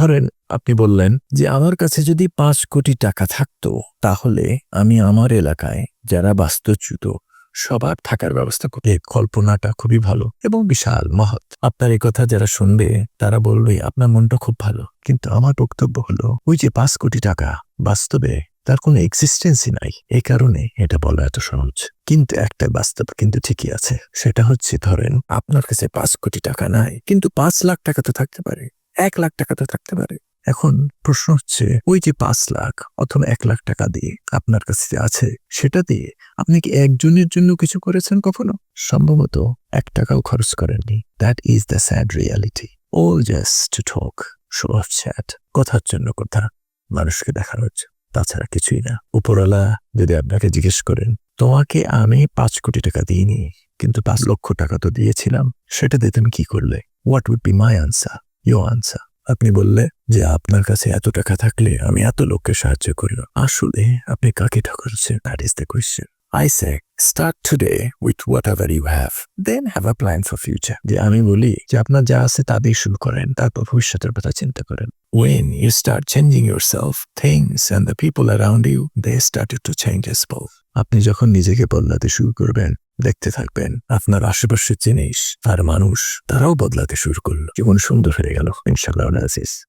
ধরেন আপনি বললেন যে আমার কাছে যদি পাঁচ কোটি টাকা থাকতো, তাহলে আমি আমার এলাকায় যারা বাস্তুচ্যুত, সবার থাকার ব্যবস্থা করে কল্পনাটা খুবই ভালো এবং বিশাল মহৎ। আপনার এই কথা যারা শুনবে, তারা বলবে, আপনার মনটা খুব ভালো। কিন্তু আমার বক্তব্য হলো, ওই যে পাঁচ কোটি টাকা, বাস্তবে তার কোনো এক্সিস্টেন্সই নাই। এই কারণে এটা বলা এত সহজ। কিন্তু একটা বাস্তব কিন্তু ঠিকই আছে। সেটা হচ্ছে, ধরেন, আপনার কাছে পাঁচ কোটি টাকা নাই, কিন্তু পাঁচ লাখ টাকা তো থাকতে পারে। এক লাখ টাকা তো থাকতে পারে। এখন প্রশ্ন হচ্ছে, ওই যে পাঁচ লাখ অথবা এক লাখ টাকা দিয়ে আপনার কাছে যে আছে, সেটা দিয়ে আপনি কি একজনের জন্য কিছু করেছেন কখনো? সম্ভবত এক টাকাও খরচ করেননি। That is the sad reality all just to talk show of chat কথার জন্য কথা। মানুষকে দেখানো হচ্ছে তাছাড়া কিছুই না। উপরওয়ালা যদি আপনাকে জিজ্ঞেস করেন, তোমাকে আমি পাঁচ কোটি টাকা দিইনি, কিন্তু পাঁচ লক্ষ টাকা তো দিয়েছিলাম, সেটা দিয়ে তুমি কি করলে? What would be my answer you answer, আপনি বললে যে আপনার কাছে এত টাকা থাকলে আমি এত লোককে সাহায্য করলাম আসলে আপনি কাকে ঠকাচ্ছেন that is the question I sack start today with whatever you have then have a plan for future যে আমি বলি যে আপনার যা আছে তা দিয়ে শুরু করেন, তারপর ভবিষ্যতের কথা চিন্তা করেন। When you start changing yourself self and the people around you, they they start to change us আপনি যখন নিজেকে বদলাতে শুরু করবেন দেখতে থাকবেন। আপনার আশেপাশের জিনিস আর মানুষ, তারাও বদলাতে শুরু করল। জীবন সুন্দর হয়ে গেল ইনশাল্লাহ আজিজ